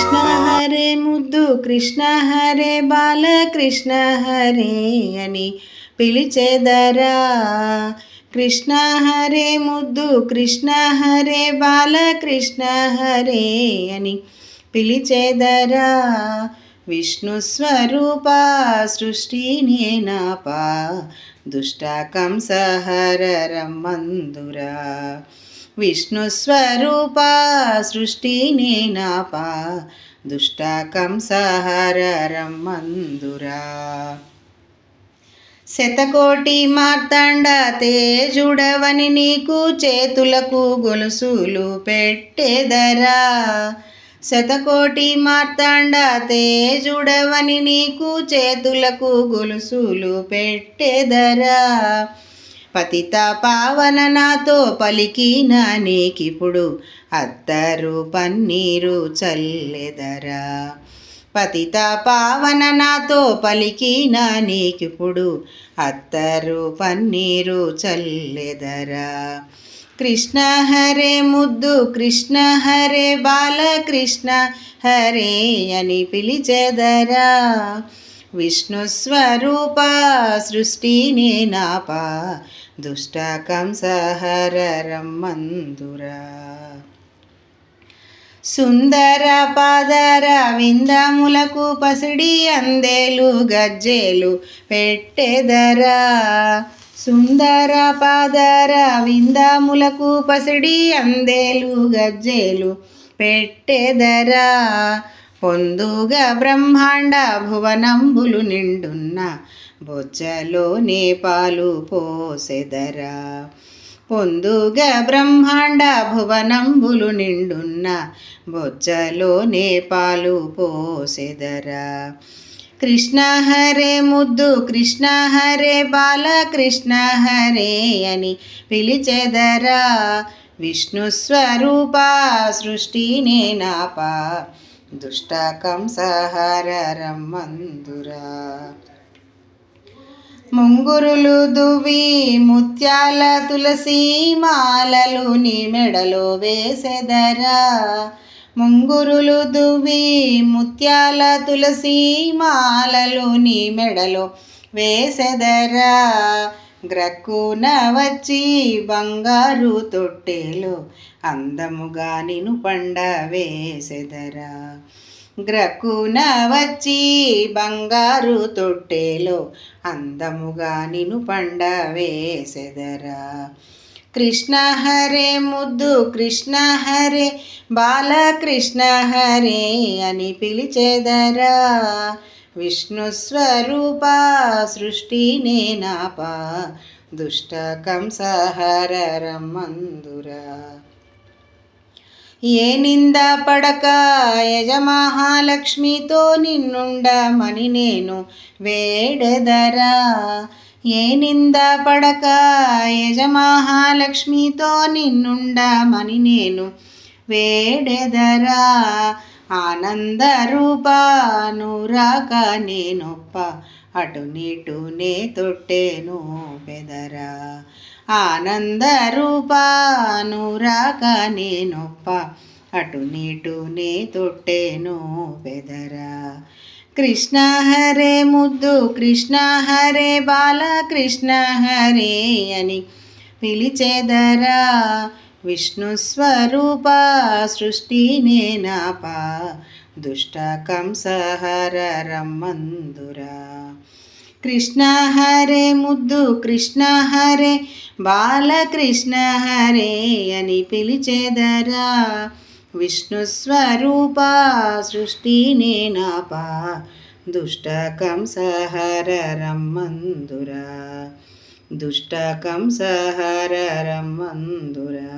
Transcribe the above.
కృష్ణ హరే ముద్దు కృష్ణ హరే బాలకృష్ణ హరే అని పిలిచేదరా కృష్ణ హరే ముద్దు కృష్ణ హరే బాలకృష్ణ హరే అని పిలిచేదరా విష్ణు స్వరూప సృష్టి నేనాపా దుష్ట కంసహర రమ్మందురా విష్ణు స్వరూప సృష్టి నేనాపా దుష్ట కంసహర రమ్మందురా శతకోటి మార్తండ తేజుడవని నీకు చేతులకు గొలుసులు పెట్టెదరా. శతకోటి మార్తాండ తేజుడవని నీకు చేతులకు గొలుసులు పెట్టెదరా. పతిత పావన నాతో పలికిన నీకిప్పుడు అత్తరు పన్నీరు చల్లెదరా. పతిత పావన నాతో పలికిన నీకిప్పుడు అత్తరు పన్నీరు చల్లెదరా. కృష్ణ హరే ముద్దు కృష్ణ హరే బాలకృష్ణ హరే అని పిలిచెదరా. విష్ణు స్వరూప సృష్టి నేనాపా దుష్టాకం సహరం రమ్మందురా సుందర పదర విందములకు పసిడి అందేలు గజ్జేలు పెట్టెదరా. సుందర పదర విందములకు పసిడి అందేలు గజ్జేలు పెట్టెదరా. పొందుగా బ్రహ్మాండ భువనంబులు నిండున్న బొజ్జలోనే పాలు పోసెదరా. పొందుగా బ్రహ్మాండ భువనంబులు నిండున్న బొజ్జలోనే పాలు పోసెదరా. కృష్ణ హరే ముద్దు కృష్ణ హరే బాలకృష్ణ హరే అని పిలిచెదరా. విష్ణు స్వరూప సృష్టి నేనాపా దుష్ట కంసహర రమ్మందురా ముంగురులు దువి ముత్యాల తులసి మాలలు నీ మెడలో వేసెదరా. ముంగురులు దువి ముత్యాల తులసి మాలలు నీ మెడలో వేసెదరా. గ్రక్కున వచ్చి బంగారు తొట్టెలో అందముగా నిను పండ వేసెదరా గ్రక్కున వచ్చి బంగారు తొట్టెలో అందముగా నిను పండ వేసెదరా కృష్ణ హరే ముద్దు కృష్ణ హరే బాలకృష్ణ హరే అని పిలిచెదరా. విష్ణు స్వరూప సృష్టి నేనాపా దుష్ట కంసహర రమ్మందురా ఏ నింద పడక యజమహాలక్ష్మితో నిన్నుండమని నేను వేడెదరా. ఏ నింద పడక యజమహాలక్ష్మితో నిన్నుండమని నేను వేడెదరా. ఆనంద రూపాను నేనొప్ప అటు నీటునే తొట్టేను బెదరా. ఆనంద రూపాను నేనొప్ప అటు నీటునే తొట్టేను బెదరా. కృష్ణ హరే ముద్దు కృష్ణ హరే బాల కృష్ణ హరే అని పిలిచెదరా. విష్ణు స్వరూప సృష్టి నేనాపా దుష్ట కంసహర రమ్మందురా కృష్ణ హరే ముద్దు కృష్ణ హరే బాలకృష్ణ హరే అని పిలిచెదరా. విష్ణు స్వరూప సృష్టి నేనాపా దుష్ట కంసహర రమ్మందురా దుష్ట మందురా